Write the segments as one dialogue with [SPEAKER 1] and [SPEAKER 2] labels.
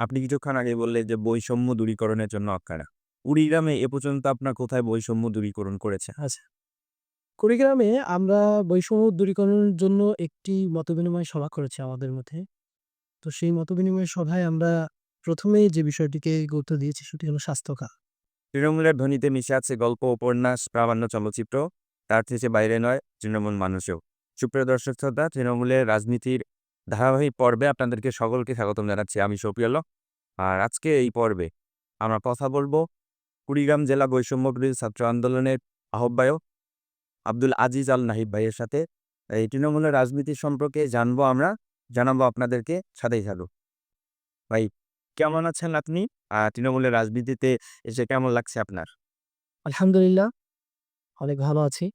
[SPEAKER 1] আপনি কিছুক্ষণ আগে বললেন যে বৈষম্য দূরীকরণের জন্য অক্কারা। কুড়িগ্রামে এ পর্যন্ত আপনার কোথায় বৈষম্য দূরীকরণ করেছে?
[SPEAKER 2] আচ্ছা। কুড়িগ্রামে আমরা বৈষম্য দূরীকরণের জন্য একটি মতবিনিময় সভা করেছি আমাদের মধ্যে। তো সেই মতবিনিময় সভায় আমরা ১ম এই যে বিষয়টিকে গুরুত্ব দিয়েছি সেটি হলো স্বাস্থ্যখাত।
[SPEAKER 1] তৃণমূলের ধ্বনিতে মিশে আছে গল্প, উপন্যাস, প্রামাণ্য চলচ্চিত্র, তার থেকে বাইরে নয় তৃণমূল মানুষেও। সুপ্রিয় দর্শক শ্রোতা, তৃণমূলের রাজনীতির ধারাবাহিক পর্বে আপনাদেরকে সকলকে স্বাগতম জানাচ্ছি। আমি শফিউল আর আজকে এই পর্বে আমরা কথা বলব কুড়িগ্রাম জেলা বৈষম্য বিরোধী ছাত্র আন্দোলনের আহ্বায়ক আব্দুল আজিজ আল নাহিব ভাইয়ের সাথে। এই তৃণমূলের রাজনীতি সম্পর্কে জানব আমরা, জানাব আপনাদেরকে, সাথেই থাকুন। ভাই কেমন আছেন আপনি? তৃণমূলের রাজনীতিতে এসে কেমন লাগছে আপনার?
[SPEAKER 2] আলহামদুলিল্লাহ, অনেক ভালো আছি।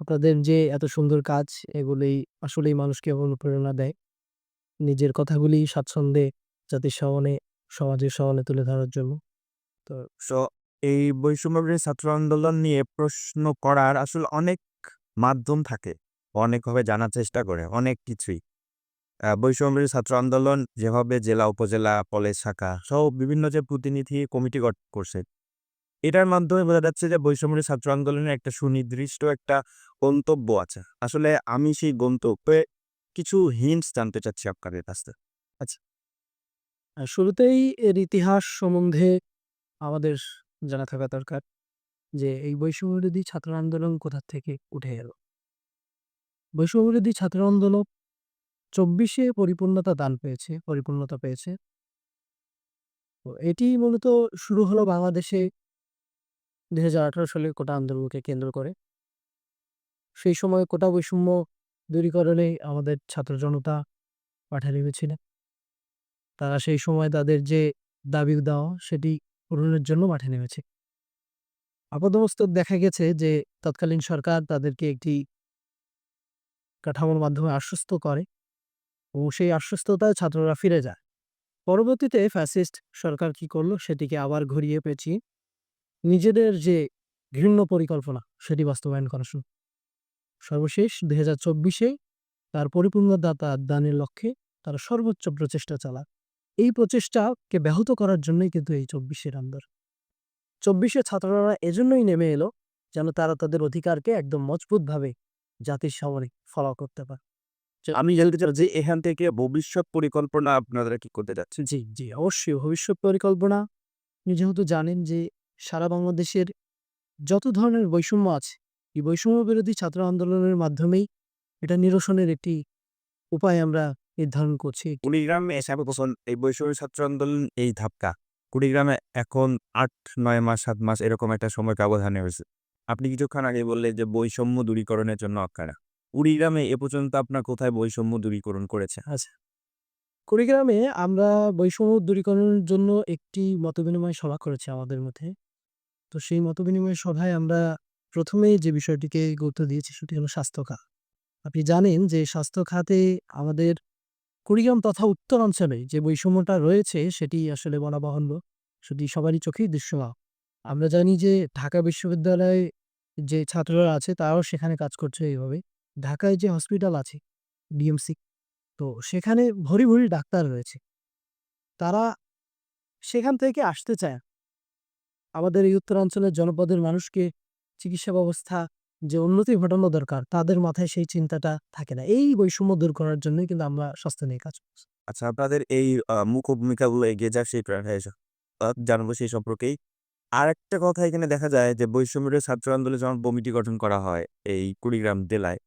[SPEAKER 2] আপনাদের যে এত সুন্দর কাজ এগুলি আসলেই মানুষকে অনুপ্রেরণা দেয়। নিজের কথাগুলি স্বাচ্ছন্দ্যে জাতির সামনে, সমাজের সামনে তুলে ধরার জন্য। তো
[SPEAKER 1] সো এই বৈষম্য ছাত্র আন্দোলন নিয়ে প্রশ্ন করার আসলে অনেক মাধ্যম থাকে। অনেকভাবে জানার চেষ্টা করে, অনেক কিছুই। আ বৈষম্য ছাত্র আন্দোলন যেভাবে জেলা, উপজেলা, কলেজ শাখা সহ বিভিন্ন যে প্রতিনিধি কমিটি গঠন করছে, এটার মাধ্যমে বোঝা যাচ্ছে যে বৈষম্য বিরোধী ছাত্র আন্দোলনের একটা সুনির্দিষ্ট একটা গন্তব্য আছে। আসলে আমি সেই গন্তব্যে কিছু হিন্টস জানতে চাচ্ছি আপনাদের কাছ থেকে।
[SPEAKER 2] আ শুরুতেই এর ইতিহাস সম্বন্ধে আমাদের জানা থাকা দরকার যে এই বৈষম্য বিরোধী ছাত্র আন্দোলন কোথা থেকে উঠে এলো। বৈষম্য বিরোধী ছাত্র আন্দোলন চব্বিশে পরিপূর্ণতা দান পেয়েছে, পরিপূর্ণতা পেয়েছে। এটি মূলত শুরু হলো বাংলাদেশে ২০১৮ সালের কোটা আন্দোলনকে কেন্দ্র করে। সেই সময় কোটা বৈষম্য দূরীকরণে আমাদের ছাত্র জনতা মাঠে নেমেছিলেন। তারা সেই সময় তাদের যে দাবি দেওয়া, সেটি পূরণের জন্য মাঠে নেমেছে। আপাতমস্তক দেখা গেছে যে, তৎকালীন সরকার তাদেরকে একটি কাঠামোর মাধ্যমে আশ্বস্ত করে এবং সেই আশ্বস্ততায় ছাত্ররা ফিরে যায়। পরবর্তীতে ফ্যাসিস্ট সরকার কি করল, সেটিকে আবার ঘুরিয়ে পেঁচিয়ে নিজেদের যে ঘৃণ্য পরিকল্পনা সেটি বাস্তবায়ন করা শুরু। সর্বশেষ ২০২৪ এ তার পরিপূর্ণতা দানের লক্ষ্যে তারা সর্বোচ্চ প্রচেষ্টা চালায়। এই প্রচেষ্টাকে ব্যাহত করার জন্যই কিন্তু এই ২৪ এর আন্দোলন। ২৪ এ ছাত্ররা এজন্যই নেমে এলো যেন তারা তাদের অধিকারকে একদম মজবুতভাবে জাতির সামনে ফলাও করতে পারে।
[SPEAKER 1] আমি জানতে চাই যে এখান থেকে ভবিষ্যৎ পরিকল্পনা আপনারা কি করতে যাচ্ছেন?
[SPEAKER 2] জি, জি অবশ্যই ভবিষ্যৎ পরিকল্পনা আপনি যেহেতু জানেন যে সারা বাংলাদেশের যত ধরনের বৈষম্য আছে, এই বৈষম্য বিরোধী ছাত্র আন্দোলনের মাধ্যমেই এটা নিরসনের একটি উপায় আমরা নির্ধারণ করছি।
[SPEAKER 1] কুড়িগ্রামে সর্বপ্রথম এই বৈষম্য ছাত্র আন্দোলন এই ধাপটা কুড়িগ্রামে এখন ৮-৯ মাস ৭ মাস এরকম একটা সময় ব্যবধানে হয়েছে। আপনি কিছুক্ষণ আগে বললেন যে বৈষম্য দূরীকরণের জন্য অক্কারা। কুড়িগ্রামে এ পর্যন্ত আপনার কোথায় বৈষম্য দূরীকরণ করেছে?
[SPEAKER 2] আচ্ছা। কুড়িগ্রামে আমরা বৈষম্য দূরীকরণের জন্য একটি মতবিনিময় সভা করেছি আমাদের মধ্যে। তো সেই মতবিনিময় সভায় আমরা ১ম এই যে বিষয়টিকে গুরুত্ব দিয়েছি সেটি হলো স্বাস্থ্য খাত। আপনি জানেন যে স্বাস্থ্য খাতে আমাদের কুড়িগ্রাম তথা উত্তরাঞ্চলে যে বৈষম্যটা রয়েছে সেটি আসলে বলা বাহুল্য। সেটি সবারই চোখেই দৃশ্যমান। আমরা জানি যে ঢাকা বিশ্ববিদ্যালয়ে যে ছাত্ররা আছে তারাও সেখানে কাজ করছে এইভাবে। ঢাকায় যে হসপিটাল আছে ডিএমসি তো সেখানে ভরি, ভরি ডাক্তার রয়েছে। তারা সেখান থেকে আসতে চায়। আমাদের এই উত্তরাঞ্চলের জনপদের মানুষকে চিকিৎসা ব্যবস্থা যে উন্নতি ঘটানো দরকার তাদের মাথায় সেই চিন্তাটা থাকে না। এই বৈষম্য দূর করার জন্যই কিন্তু আমরা স্বাস্থ্য নিয়ে কাজ করছি।
[SPEAKER 1] আচ্ছা আপনাদের এই মুখ্য ভূমিকাগুলো এগিয়ে যাক সেই জানাব সেই সম্পর্কেই। আরেকটা কথা এখানে দেখা যায় যে বৈষম্য বিরোধী ছাত্র আন্দোলনে যখন কমিটি গঠন করা হয় এই কুড়িগ্রাম জেলায়,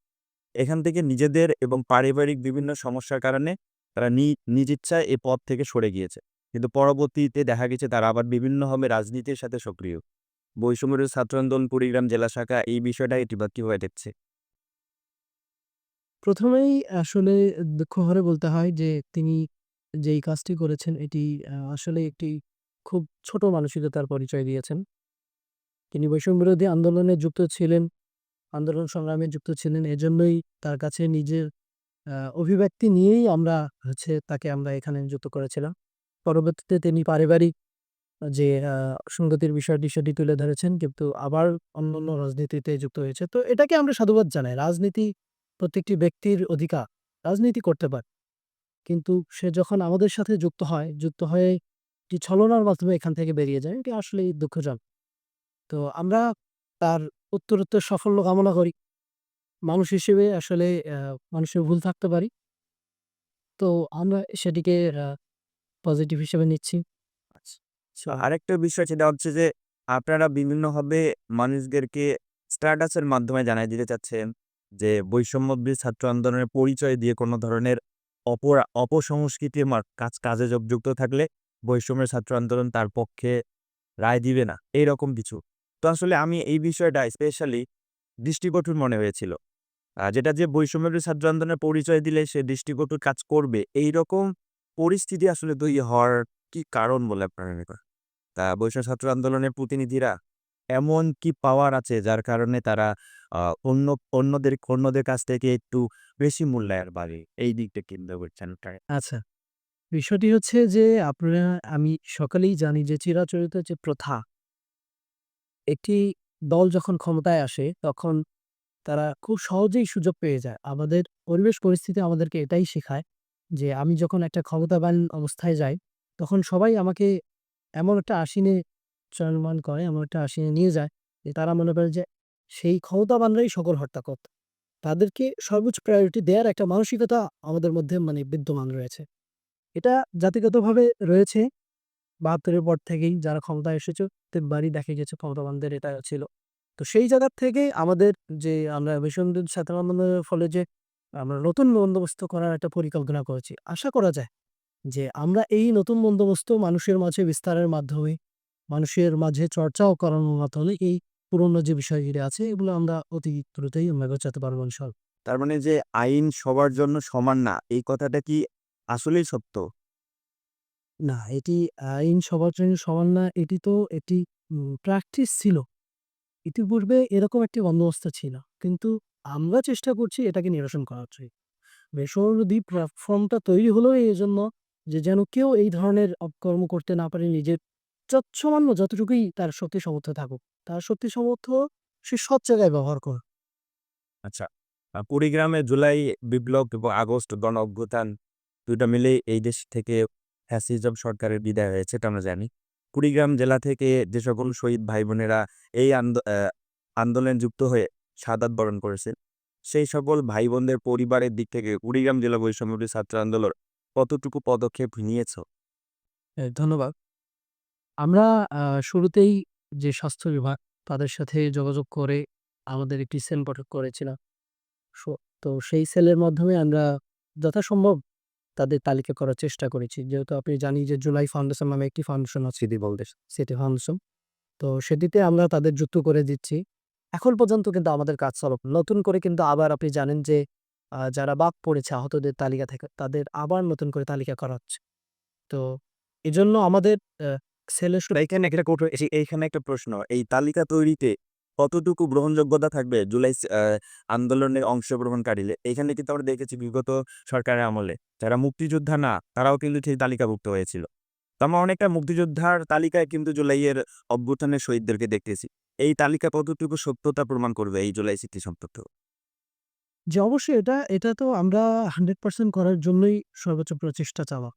[SPEAKER 1] এখান থেকে নিজেদের এবং পারিবারিক বিভিন্ন সমস্যার কারণে তারা নিজ ইচ্ছায় এ পথ থেকে সরে গিয়েছে। কিন্তু পরবর্তীতে দেখা গেছে তারা আবার বিভিন্নভাবে রাজনীতির সাথে সক্রিয়। বৈষম্য বিরোধী ছাত্র আন্দোলন কুড়িগ্রাম জেলা শাখা এই বিষয়টা এটি ইতিবাদ কীভাবে দেখছে?
[SPEAKER 2] প্রথমেই আসলে দুঃখ ভরে বলতে হয় যে তিনি যেই কাজটি করেছেন এটি আসলে একটি খুব ছোট মানসিকতার পরিচয় দিয়েছেন। তিনি বৈষম্য বিরোধী আন্দোলনে যুক্ত ছিলেন, আন্দোলন সংগ্রামে যুক্ত ছিলেন এজন্যই তার কাছে নিজের অভিব্যক্তি নিয়েই আমরা হচ্ছে তাকে আমরা এখানে যুক্ত করেছিলাম। পরবর্তীতে তিনি পারিবারিক যে সংগতির বিষয়টি সেটি তুলে ধরেছেন কিন্তু আবার অন্যান্য রাজনীতিতে যুক্ত হয়েছে। তো এটাকে আমরা সাধুবাদ জানাই। রাজনীতি প্রত্যেকটি ব্যক্তির অধিকার। রাজনীতি করতে পারে। কিন্তু সে যখন আমাদের সাথে যুক্ত হয়, যুক্ত হয়ে একটি ছলনার মাধ্যমে এখান থেকে বেরিয়ে যায়। এটি আসলেই দুঃখজনক। তো আমরা তার উত্তরোত্তর সাফল্য কামনা করি। মানুষ হিসেবে আসলে মানুষের ভুল থাকতে পারি। তো আমরা সেটিকে পজিটিভ হিসেবে নিচ্ছি।
[SPEAKER 1] আচ্ছা। আরেকটা বিষয় সেটা হচ্ছে যে, আপনারা বিভিন্নভাবে মানুষদেরকে স্ট্যাটাসের মাধ্যমে জানায় দিতে চাচ্ছেন যে বৈষম্যবিরোধী ছাত্র আন্দোলনের পরিচয় দিয়ে কোনো ধরনের অপরা, অপসংস্কৃতির কাজ, কাজে যুক্ত থাকলে বৈষম্যের ছাত্র আন্দোলন তার পক্ষে রায় দিবে না। এইরকম কিছু। তো আসলে আমি এই বিষয়টা স্পেশালি দৃষ্টিকটুর মনে হয়েছিল। যেটা যে বৈষম্যবিরোধী ছাত্র আন্দোলনের পরিচয় দিলে সে দৃষ্টিকটুর কাজ করবে। এইরকম পরিস্থিতি আসলে তৈরি হওয়ার কি কারণ বলে আপনার মনে করেন? তা বৈষম্য ছাত্র আন্দোলনের প্রতিনিধিরা এমন কি পাওয়ার আছে যার কারণে তারা অন্য, অন্যদের অন্যদের কাছ থেকে একটু বেশি মূল্যায়ন বাড়ে? এই দিকটা কেন্দ্র করছেন
[SPEAKER 2] আচ্ছা। বিষয়টি হচ্ছে যে আপনারা, আমি সকলেই জানি যে চিরাচরিত যে প্রথা, একটি দল যখন ক্ষমতায় আসে তখন তারা খুব সহজেই সুযোগ পেয়ে যায়। আমাদের পরিবেশ পরিস্থিতি আমাদেরকে এটাই শেখায় যে আমি যখন একটা ক্ষমতাবান অবস্থায় যাই তখন সবাই আমাকে এমন একটা আসিনে চলমান করে, এমন একটা আসিনে নিয়ে যায় যে তারা মনে করে যে সেই ক্ষমতাবানরাই সকল হর্তাকর্তা। তাদেরকে সর্বোচ্চ প্রায়োরিটি দেয়ার একটা মানসিকতা আমাদের মধ্যে মানে বিদ্যমান রয়েছে। এটা জাতিগতভাবে রয়েছে বাহাত্তরের পর থেকেই যারা ক্ষমতায় এসেছে প্রত্যেকবারই দেখা গেছে ক্ষমতাবানদের এটা ছিল। তো সেই জায়গা থেকে আমাদের যে আমরা ছাত্র আন্দোলনের ফলে যে আমরা নতুন বন্দোবস্ত করার একটা পরিকল্পনা করেছি। আশা করা যায় যে আমরা এই নতুন বন্দোবস্ত মানুষের মাঝে বিস্তারের মাধ্যমে, মানুষের মাঝে চর্চাও করানোর মাধ্যমে এই পুরনো যে বিষয়গুলি আছে এগুলো আমরা অতি দ্রুতই আমরা গোছাতে পারব ইনশাআল্লাহ।
[SPEAKER 1] তার মানে যে আইন সবার জন্য সমান না, এই কথাটা কি আসলেই সত্য?
[SPEAKER 2] না, এটি আইন সবার জন্য সমান না। এটি তো একটি প্র্যাকটিস ছিল। ইতিপূর্বে এরকম একটি বন্দোবস্ত ছিল। কিন্তু আমরা চেষ্টা করছি এটাকে নিরসন করার জন্য। বেসরকারি প্ল্যাটফর্মটা তৈরি হলো এজন্য যে যেন কেউ এই ধরনের অপকর্ম করতে না পারে নিজের যৎসামান্য যতটুকুই তার শক্তি সামর্থ্য থাকুক। তার শক্তি সামর্থ্য সে সৎ জায়গায় ব্যবহার করে।
[SPEAKER 1] আচ্ছা। কুড়িগ্রামে জুলাই, বিপ্লব এবং আগস্ট গণ অভ্যুত্থান ২ মিলে এই দেশ থেকে ফ্যাসিজম সরকারের বিদায় হয়েছে এটা আমরা জানি। কুড়িগ্রাম জেলা থেকে যে সকল শহীদ ভাই-বোনেরা এই আন্দ অ্যা আন্দোলনে যুক্ত হয়ে শাহাদাত বরণ করেছেন, সেই সকল ভাই-বোনদের পরিবারের দিক থেকে কুড়িগ্রাম জেলা বৈষম্যবিরোধী ছাত্র আন্দোলন কতটুকু পদক্ষেপ নিয়েছ?
[SPEAKER 2] ধন্যবাদ। আমরা শুরুতেই যে স্বাস্থ্য বিভাগ তাদের সাথে যোগাযোগ করে আমাদের একটি সেল গঠন করেছিলাম। তো সেই সেলের মাধ্যমে আমরা যথাসম্ভব তাদের তালিকা করার চেষ্টা করেছি। যেহেতু আপনি জানি যে জুলাই ফাউন্ডেশন নামে একটি ফাউন্ডেশন আছে সিটি ফাউন্ডেশন। তো সেটিতে আমরা তাদের যুক্ত করে দিচ্ছি। এখন পর্যন্ত কিন্তু আমাদের কাজ চলমান। নতুন করে কিন্তু আবার আপনি জানেন যে যারা বাদ পড়েছে আহতদের তালিকা থেকে, তাদের আবার নতুন করে তালিকা করা হচ্ছে। তো এজন্য আমাদের সেলের
[SPEAKER 1] তো এইখানে একটা কোট এইখানে একটা প্রশ্ন। এই তালিকা তৈরিতে কতটুকু গ্রহণযোগ্যতা থাকবে জুলাই সে, আ আন্দোলনের অংশগ্রহণকারীদের? এইখানে কিন্তু আমরা দেখেছি বিগত সরকারের আমলে, যারা মুক্তিযোদ্ধা না, তারাও কিন্তু সেই তালিকাভুক্ত হয়েছিল। তো আমরা অনেকটা মুক্তিযোদ্ধার তালিকায় কিন্তু জুলাইয়ের অভ্যুত্থানের শহীদদেরকে দেখতেছি। এই তালিকা কতটুকু সত্যতা প্রমাণ করবে এই জুলাই স্মৃতি সম্পর্ক?
[SPEAKER 2] জি অবশ্যই এটা এটা তো আমরা 100% করার জন্যই সর্বোচ্চ প্রচেষ্টা চাওয়া।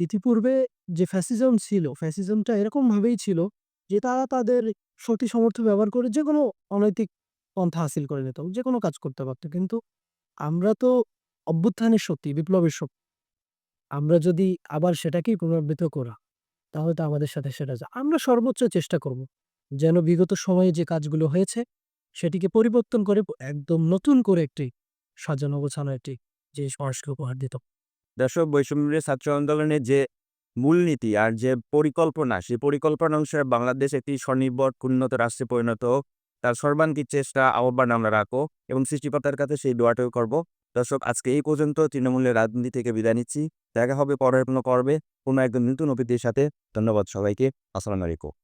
[SPEAKER 2] ইতিপূর্বে যে ফ্যাসিজম ছিল, ফ্যাসিজমটা এরকমভাবেই ছিল যে তারা তাদের শক্তি সামর্থ্য ব্যবহার করে যেকোনো অনৈতিক পন্থা হাসিল করে নিত। যে কোনো কাজ করতে পারতো কিন্তু আমরা তো অভ্যুত্থানের শক্তি, বিপ্লবের শক্তি। আমরা যদি আবার সেটাকেই পুনরাবৃত্ত করা, তাহলে তো আমাদের সাথে সেটা যা আমরা সর্বোচ্চ চেষ্টা করব। যেন বিগত সময়ে যে কাজগুলো হয়েছে সেটিকে পরিবর্তন করে একদম নতুন করে একটি সাজানো গোছানো একটি যে মানুষকে উপহার দিত।
[SPEAKER 1] দর্শক বৈষম্যবিরোধী ছাত্র আন্দোলনের যে মূলনীতি আর যে পরিকল্পনা, সেই পরিকল্পনা অনুসারে বাংলাদেশ একটি স্বনির্ভর উন্নত রাষ্ট্রে পরিণত হোক, তার সর্বাঙ্গীন চেষ্টা আহ্বান আমরা রাখব এবং সৃষ্টিকর্তার কাছে সেই দোয়াটাও করব। দর্শক আজকে এই পর্যন্ত তৃণমূলের রাজনীতি থেকে বিদায় নিচ্ছি। দেখা হবে পরের কোনো করবে কোনো একদম নতুন অতিথির সাথে। ধন্যবাদ সবাইকে। আসসালামু আলাইকুম।